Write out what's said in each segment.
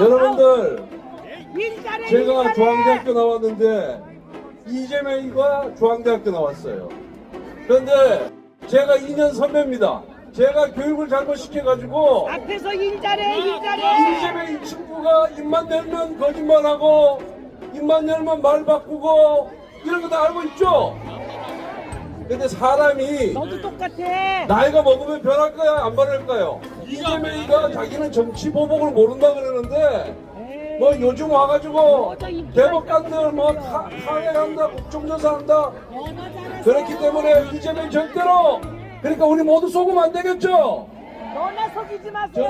여러분들 제가. 중앙대학교 나왔는데 이재명이가 중앙대학교 나왔어요. 그런데 제가 2년 선배입니다. 제가 교육을 잘못 시켜가지고 앞에서 일자리 일자리. 이재명 이 친구가 입만 열면 거짓말하고 입만 열면 말 바꾸고 이런 거 다 알고 있죠? 근데 사람이 너도 똑같아. 나이가 먹으면 변할까요? 안 변할까요? 이재명이가 자기는 정치 보복을 모른다 그러는데 에이, 뭐 요즘 와가지고 이 대법관들 뭐 타- 탄핵한다 국정조사한다 너나 잘했어. 그렇기 때문에 이재명 절대로 그러니까 우리 모두 속으면 안 되겠죠? 너나 속이지 마세요.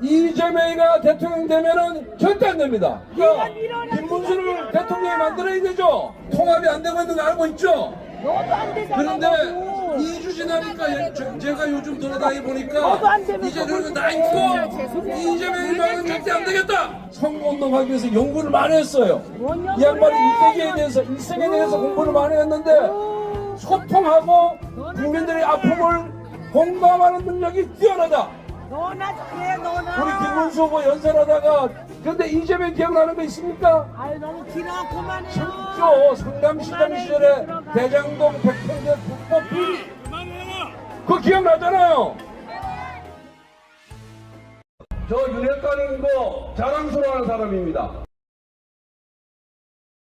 저는 이재명이가 대통령 되면은 절대 안 됩니다. 그러니까 밀어내, 김문수를. 대통령이 만들어야 되죠? 통합이 안 되고 있는 거 알고 있죠? 너도 안 되잖아. 그런데 너도. 2주 지나니까 예- 저- 제가 요즘 돌아다니 너도 보니까 안 되면 이제 그걸 그러면 나 있고 이재명이 말은 절대 안 되겠다. 선거운동하기 위해서 연구를 많이 했어요. 뭔이 연구를 양반이 해? 일대기에 대해서 일생에 대해서 공부를 많이 했는데 소통하고 국민들의 아픔을 공감하는 능력이 뛰어나다. 너나 잘해 너나. 우리 김 문수 후보 연설하다가 근데 이재명 기억나는 거 있습니까? 아유 너무 길어 그만해요. 진짜 성남시장 시절에 대장동 백평대 비리 그거 기억나잖아요 저 윤핵관인 거 자랑스러워하는 사람입니다